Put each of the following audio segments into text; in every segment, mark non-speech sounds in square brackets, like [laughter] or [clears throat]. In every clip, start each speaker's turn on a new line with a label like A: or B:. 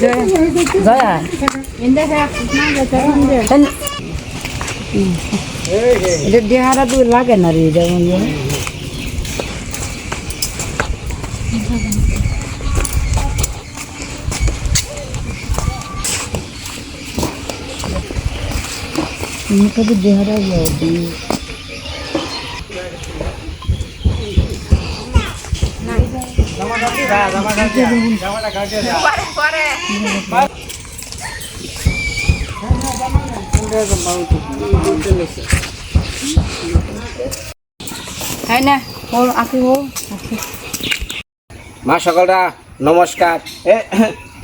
A: জয়া। এটা দেহারা তো লাগে না রে যেমন কত দেহারা যাবে হয় না ওর আঁকি ও
B: মা সকলরা নমস্কার। এ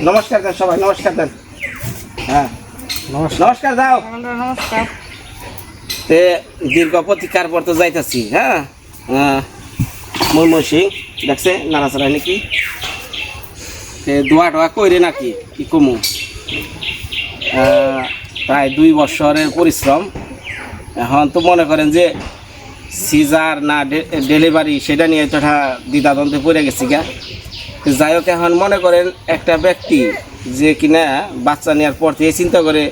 B: নমস্কার দেন সবাই নমস্কার দেন। হ্যাঁ। নমস্কার। দাও।
A: নমস্কার।
B: তে দীর্ঘ প্রতীক্ষার পর তো যাইতাছি হ্যাঁ। ময়মনসিং দেখছে, নাড়াচাড়া নাকি? দোয়া টোয়া কইরে নাকি, কি কমু? প্রায় দুই বছরের পরিশ্রম। এখন তো মনে করেন যে, সিজার না ডেলিভারি সেটা নিয়ে তো দ্বিধাদ্বন্দ্বে পড়ে গেছি গা। যাই হোক, এখন মনে করেন একটা ব্যক্তি যে কিনা বাচ্চা নেওয়ার পর থেকে চিন্তা করে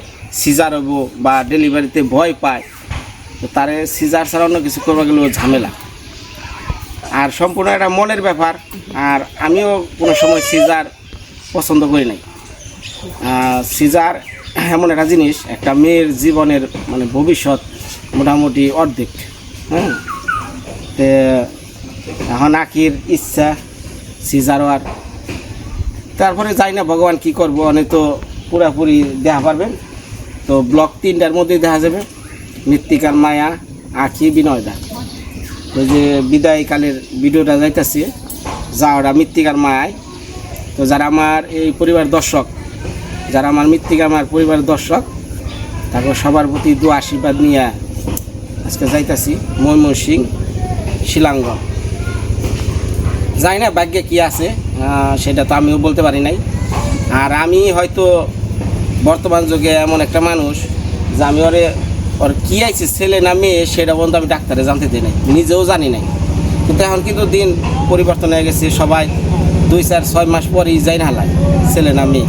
B: সিজার হইব বা ডেলিভারিতে ভয় পায় তারে সিজার ছাড়া অন্য কিছু করবা গেলেও ঝামেলা। আর সম্পূর্ণ একটা মনের ব্যাপার, আর আমিও কোনো সময় সিজার পছন্দ করি নাই। সিজার এমন একটা জিনিস, একটা মেয়ের জীবনের মানে ভবিষ্যৎ মোটামুটি অর্ধেক হ্যাঁ? এখন আকির ইচ্ছা সিজার আর। তারপরে যাই না, ভগবান কি করব অনেক তো পুরাপুরি দেখা পারবেন। তো ব্লক তিনটার মধ্যেই দেখা যাবে, মৃত্তিকার মায়া, আখি বিনয়দা তো যে বিদায়কালের ভিডিওটা যাইতেছে যাওয়াটা মৃত্তিকার মায় তো যারা আমার এই পরিবার দর্শক, যারা আমার মৃত্তিকা আমার পরিবার দর্শক, তারপর সবার প্রতি দু আশীর্বাদ নিয়ে আজকে যাইতাছি ময়মনসিং শিলাঙ্গ জানি না ভাগ্যে কি আছে সেটা তো আমিও বলতে পারি নাই। আর আমি হয়তো বর্তমান যুগে এমন একটা মানুষ, যে আমি ওরে ওর কী আইছে, ছেলে না মেয়ে, সেটা পর্যন্ত আমি ডাক্তারে জানতে দিই নাই, নিজেও জানি নাই। কিন্তু এখন কিন্তু দিন পরিবর্তন হয়ে গেছে, সবাই দুই চার, ছয় মাস পরেই যাই না হালায়, ছেলে না মেয়ে।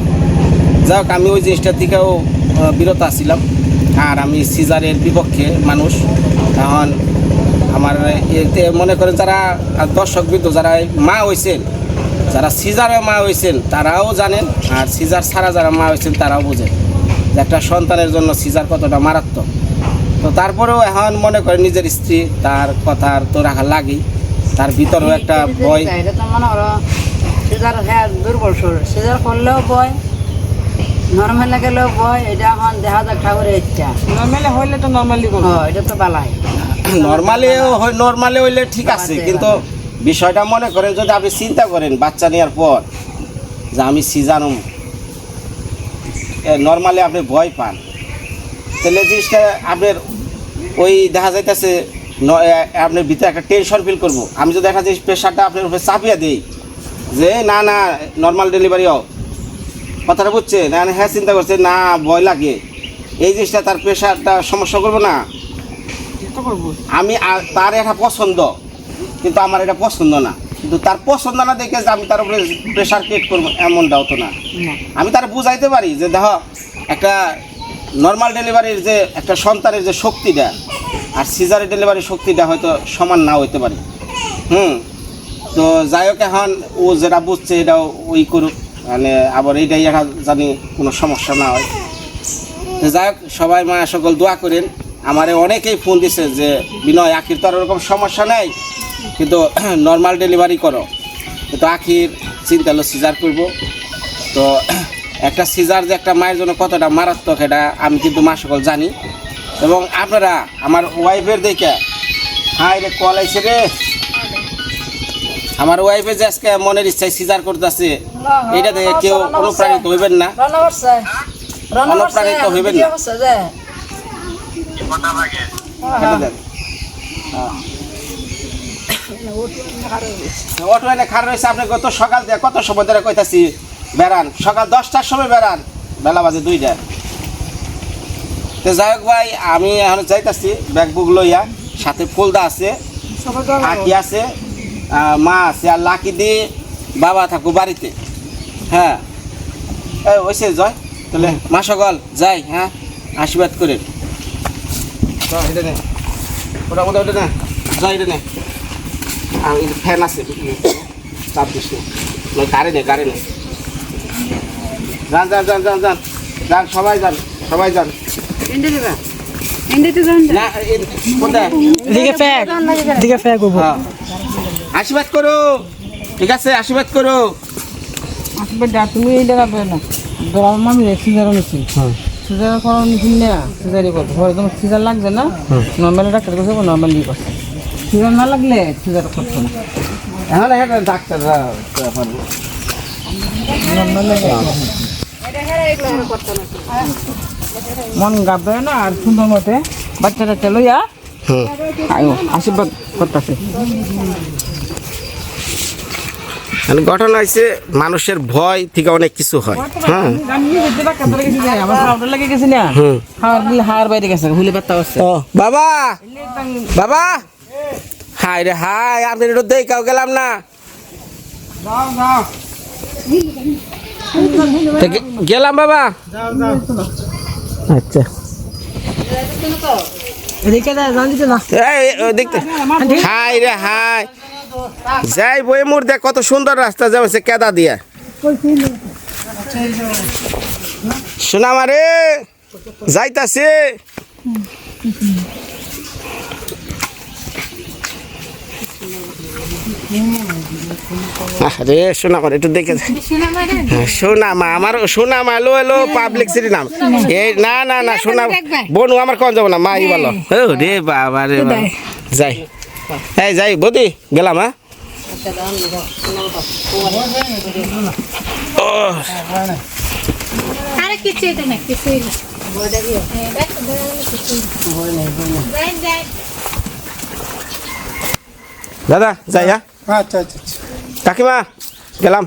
B: যাই হোক, আমি ওই জিনিসটার থেকেও বিরত আছিলাম। আর আমি সিজারের বিপক্ষে মানুষ। এখন আমার, এতে মনে করেন যারা দর্শক বিন্দু যারা মা হয়েছেন যারা সিজারে মা হয়েছেন তারাও জানেন। আর সিজার ছাড়া যারা মা হয়েছেন তারাও বোঝেন একটা সন্তানের জন্য সিজার কতটা মারাত্মক। তো তারপরেও এখন মনে করেন নিজের স্ত্রী তার কথার তো রাখা লাগেই। তার ভিতরেও একটা ভয়।
A: মনে করো সিজার হ্যাঁ দুর্বল শরীর সিজার করলেও বয় নর্মাল গেলেও বয় এটা এখন দেখা যাক ঠাকুরের ইচ্ছা
C: নর্মালি হইলে তো নর্মালি করব
A: ও এটা তো বালাই
B: নর্মালি নর্মালি হইলে ঠিক আছে কিন্তু বিষয়টা মনে করেন যদি আপনি চিন্তা করেন বাচ্চা নেওয়ার পর যে আমি সিজানো নর্মালি আপনি ভয় পান। তাহলে জিনিসটা আপনার ওই দেখা যাইতেছে আপনার ভিতরে একটা টেনশন ফিল করব। আমি যদি দেখা যায় প্রেশারটা আপনার উপরে চাপিয়ে দিই যে না না নর্মাল ডেলিভারি হোক কথাটা বুঝছে? না না, হ্যাঁ চিন্তা করছে না ভয় লাগে। এই জিনিসটা তার প্রেশারটা সমস্যা করব না। আমি তার এটা পছন্দ কিন্তু আমার এটা পছন্দ না। কিন্তু তার পছন্দ না দেখে যে আমি তার উপরে প্রেশার ক্রিয়েট করব এমনটাও তো না। আমি তার বুঝাইতে পারি যে দেখো একটা নর্মাল ডেলিভারির যে একটা সন্তানের যে শক্তিটা আর সিজারের ডেলিভারির শক্তিটা হয়তো সমান না হইতে পারে। হুম? তো যাই হোক এখন ও যেটা বুঝছে এটাও ওই করুক। মানে আবার এইটাই একটা জানি কোনো সমস্যা না হয়। তো যাই হোক, সবাই মা সকল দোয়া করেন। আমারে অনেকেই ফোন দিছে যে, বিনয়, আখির তো আর ওরকম সমস্যা নেই, কিন্তু [clears throat] নর্মাল ডেলিভারি করো। কিন্তু আখির চিন্তা হলো সিজার করব। তো একটা সিজার যে একটা মায়ের জন্য কতটা মারাত্মক এটা আমি কিন্তু মা সকল জানি এবং আপনারা আমার ওয়াইফের দেখে হাই রে কল আইছে রে আমার ওয়াইফে যে আজকে মনের ইচ্ছায় সিজার করতেছে এটা দেখে কেউ অনুপ্রাণিত হইবেন না অনুপ্রাণিত হইবেন না। অটো এনে রয়েছে আপনি কত সকাল দিয়ে কত সময় ধরে কইতাছি বেড়ান, সকাল দশটার সময় বেড়ান। বেলা বাজে দুইটা। তো যাই হোক ভাই, আমি এখন যাইতাছি ব্যাগ বুক লইয়া। সাথে ফুলদা আছে, আঁকি আছে মা আছে আর লাকি দিয়ে বাবা থাকব বাড়িতে। হ্যাঁ। এই ওইসে জয়। তাহলে মা সকল যাই হ্যাঁ আশীর্বাদ করে ফ্যান আছে চাপ দিস না। গাড়ি নে গাড়ি নে। যান যান যান যান যান। যান সবাই যান সবাই যান। হ্যাঁ। আশীর্বাদ করো। ঠিক আছে আশীর্বাদ করো।
C: তুমি এই জায়গা পেয়ে না। আমার মামি সিজারও নিছি। সিজার করার নিছি না সিজারই করব। ঘরে তোমার সিজার লাগবে না নর্মালি ডাক্তার কাছে নর্মালি করছে। সিজার না লাগলে সিজার করতো না।
B: এখন পারব
C: মন গাবে না আর সুন্দর মতে বাচ্চা টাচ্চা লইয়া
B: হুম
C: আশীর্বাদ করতেছে।
B: মানে ঘটনা হয়েছে মানুষের ভয় থেকে অনেক কিছু হয়। হ্যাঁ।
C: আমি
B: বাবা! বাবা! হাই রে হাই একটু দেখাও গেলাম না। গেলাম বাবা। আচ্ছা। হাই রে হাই। যাই বই মোর দেখ কত সুন্দর রাস্তা যাবে সে কেদা দিয়া। শোনা মারে যাইতাছে। আরে একটু দেখে হ্যাঁ, সোনা মা আমার সোনা মা লো এলো পাবলিক সিটি নাম। এই না না না সোনা বনু আমার কন যাব না মা ই বলো। রে বাবা রে যাই। এই যাই বদি গেলাম হ্যাঁ? ও।
D: আরে না কিছুই না। হ্যাঁ।
B: দাদা যাই হ্যাঁ?
E: আচ্ছা আচ্ছা আচ্ছা।
B: কাকিমা, গেলাম।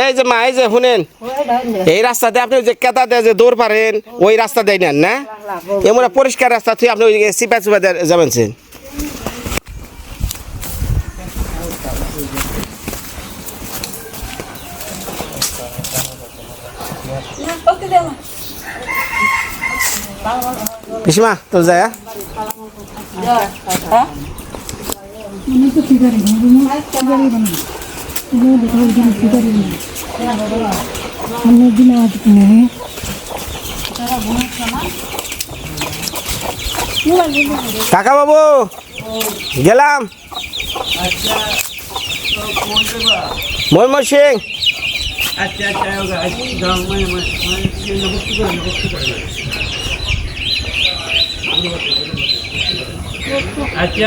B: এই যে যে শুনেন, এই রাস্তাতে আপনি যে দিয়ে, যে ওই রাস্তা দেয় না পরিষ্কার রাস্তা, তুই আপনি দিয়ে যাবেন পিসিমা তো যায় কাকা বাবু গেলাম। ময়মন সিং
F: আচ্ছা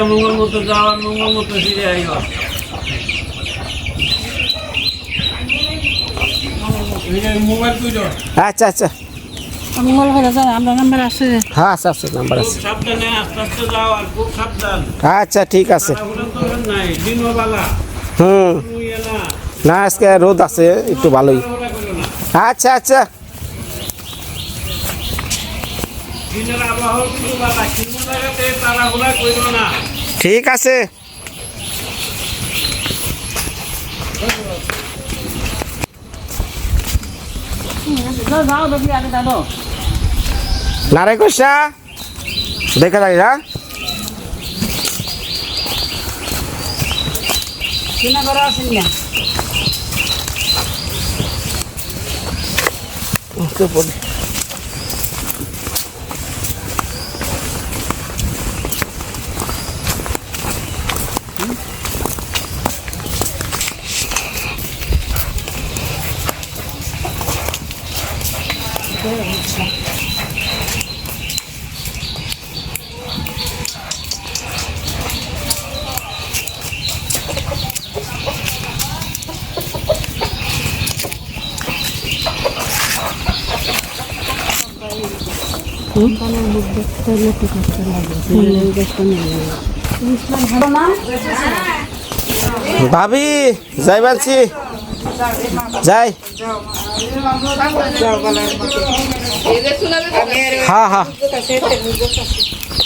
F: মঙ্গল মতো যাওয়ার মঙ্গল মতো ফিরে আইব।
B: আচ্ছা আচ্ছা।
C: মঙ্গল যায় আমরা নাম্বার আছে
B: হ্যাঁ আছে আছে নাম্বার আছে।
F: সাবধানে আস্তে আস্তে যাও আর খুব সাবধান।
B: আচ্ছা ঠিক আছে। হুম।
F: না
B: আজকে রোদ আছে একটু ভালোই। আচ্ছা আচ্ছা।
F: দিনের আবহাওয়া কিন্তু বালা কিন্তু জায়গাতে তাড়াহুড়া করো না।
B: ঠিক না ভাবি যাইবানছি যাই। হ্যাঁ হ্যাঁ।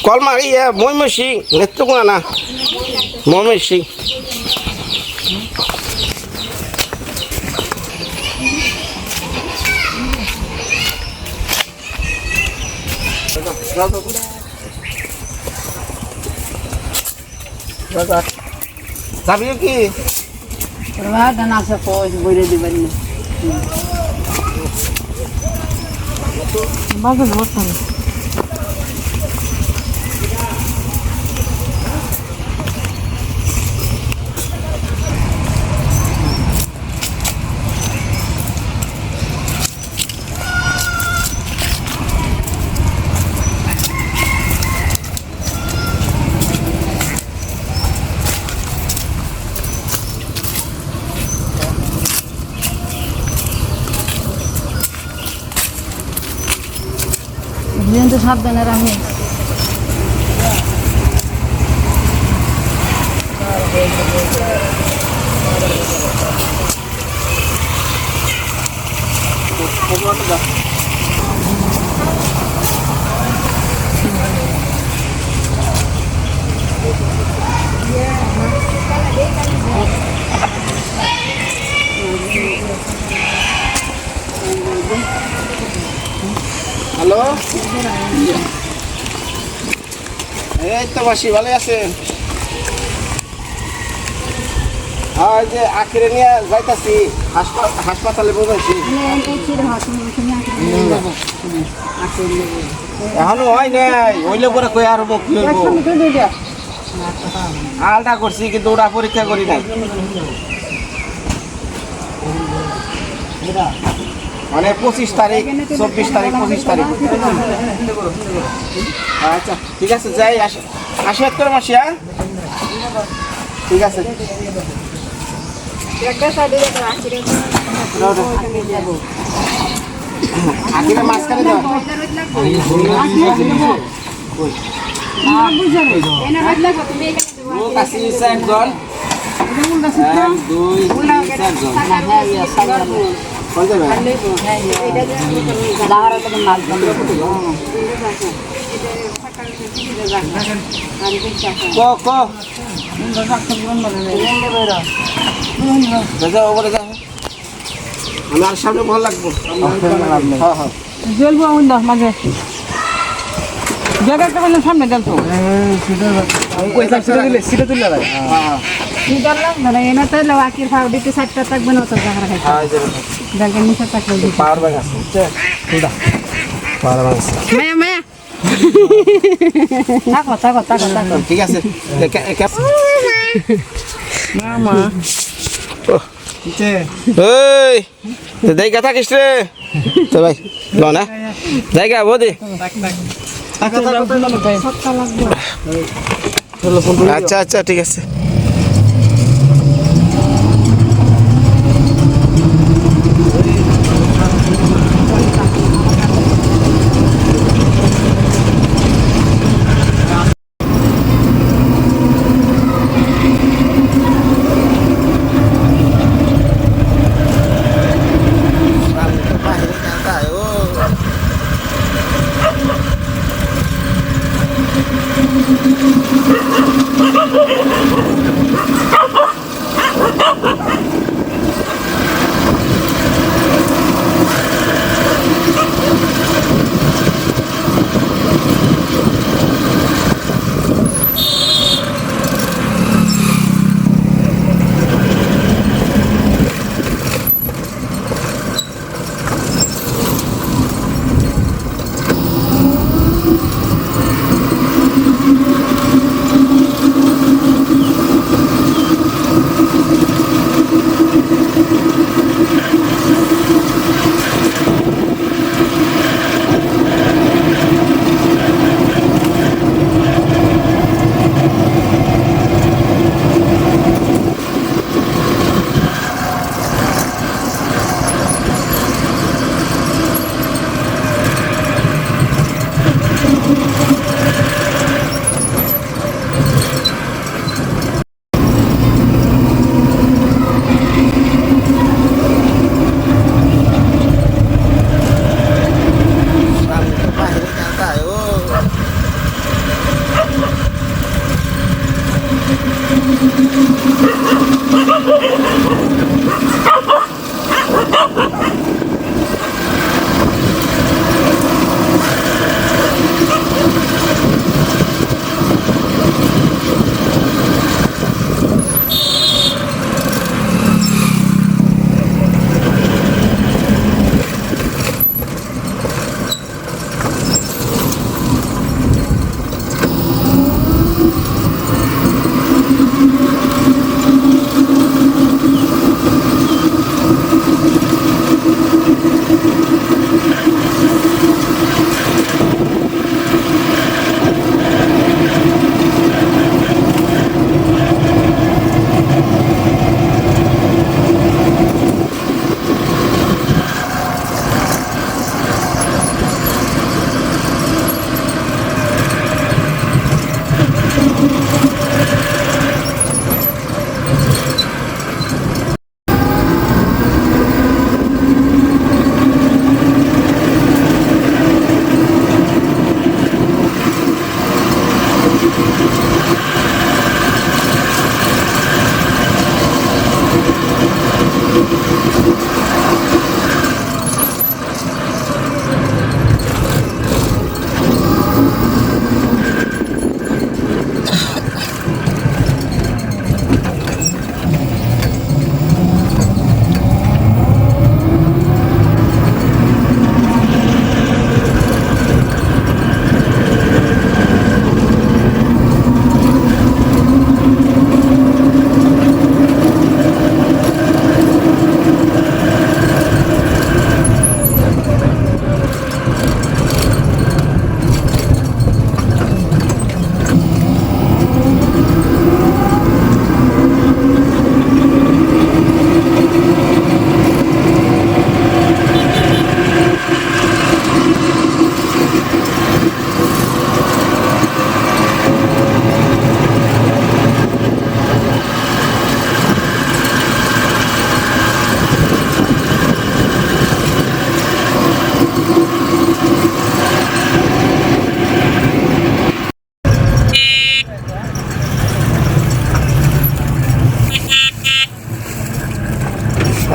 B: কলমা ইয়ে ময়মর সিং নেত্রকোনা না? ময়মর সিং যাবি কি
A: আছে পয়স বইরে দিবেন না।
C: বাজার বসতাম
A: কিন্তু সাবধানে রাখি
B: হ্যালো? এই তো মাসি ভালো আছে হ্যাঁ এই যে আখিরে নিয়ে যাইতাছি, হাসপা- হাসপাতালে বোঝাইছি। এখনও হয় নাই, হইলে পরে কই আর কি হইব আলটা করছি, কিন্তু ওরা পরীক্ষা করি নাই। মানে পঁচিশ তারিখ, চব্বিশ তারিখ, পঁচিশ তারিখ। আচ্ছা ঠিক আছে, যাই, আসে। আশীর্বাদ করে মাসি হ্যাঁ? ঠিক আছে। মাঝখানে একজন। এক, দুই কোন যাবে ক ক যা ওপরে যা আমি আর সামনে ভালো লাগবো হ্যাঁ হ্যাঁ
C: জ্বলবো মাঝে জায়গা একটা বললাম সামনে
B: হ্যাঁ।
D: এনে তো লাকির ফাউডিতে সাতটা না তো জায়গা রাখা।
B: এই যে
D: ব্যাংকের নিচে থাকলে
B: পাওয়ার ব্যাংক আছে বুঝছে? পাওয়ার ব্যাংক আছে।
D: মায়া মায়া।
A: থাকো থাকো থাকো থাকো।
B: ঠিক আছে। দেখা থাকিস রে। তো ভাই ল না। জায়গা বদি। আচ্ছা আচ্ছা ঠিক আছে।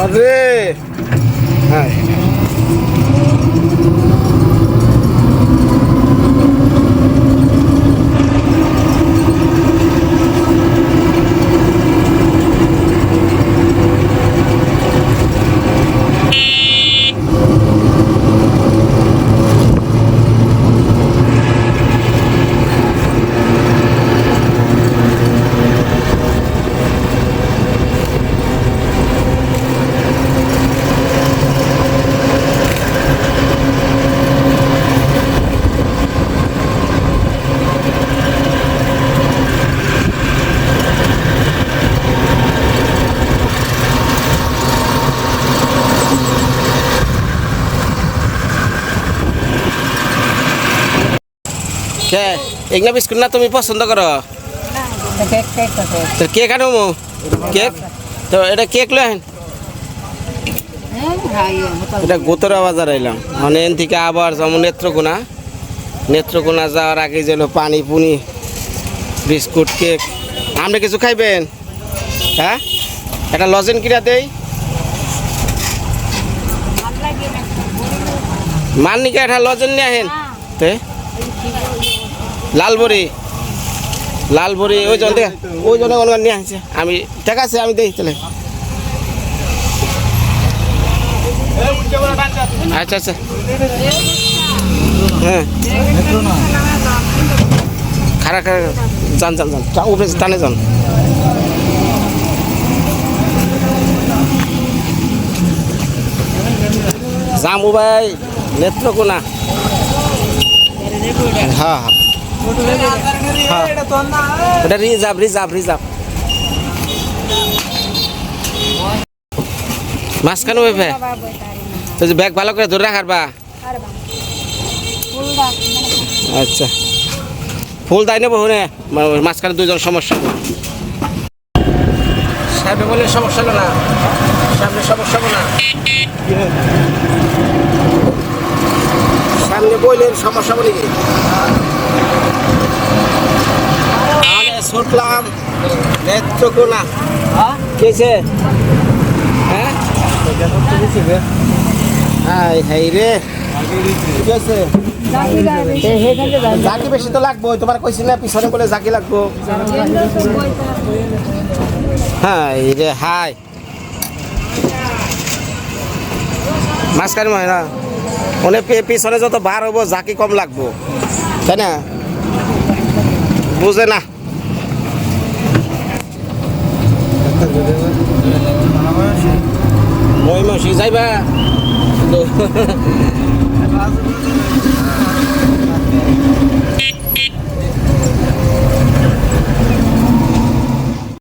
B: আরে হ্যাঁ এগুলা বিস্কুট না তুমি পছন্দ করো? তো কেক আনো মো। কেক তো এটা কেক লয়
A: হ্যাঁ হ্যাঁ
B: এটা গোতরা বাজার এলাম মানে এন থেকে আবার যেমন নেত্রকোনা। নেত্রকোনা যাওয়ার আগে যেন পানি পুনি বিস্কুট কেক আপনি কিছু খাইবেন? হ্যাঁ? এটা লজেন কিনা দেই। মান্নিকে এটা লজেন নিয়ে আহেন। তে? লালবরি লালবরি ওই জন দেখে ওই জনে অনুমান নিয়ে আসছে। আমি, ঠিক আছে, আমি দেখি তাহলে। আচ্ছা আচ্ছা। হ্যাঁ। খারা খারা যান যান যান। উপরে টানে যান। জামু ভাই, নেত্রকোনা। হ্যাঁ হ্যাঁ। রিজার্ভ রিজার্ভ রিজার্ভ মাঝখানে ব্যাগ ভালো করে ধরে রাখার বা। আচ্ছা। ফুল দাই নেব হুনে। মাঝখানে দুজন সমস্যা। সামনে বলে সমস্যা না। সামনে সমস্যা না। সামনে বইলে সমস্যা বলি কি আমি ছুটলাম নেত্রকোনা। কেছে? হ্যাঁ? হাই হাই রে। ঠিক আছে জাকি বেশি তো লাগবো তোমার কইছি না পিছনে বলে জাকি লাগবো। হাই রে হাই। মাঝখানে হয় না অনেক পিছনে যত বার হব জাকি কম লাগবো। তাই না? বুঝে না? মই মাসি যাইবা।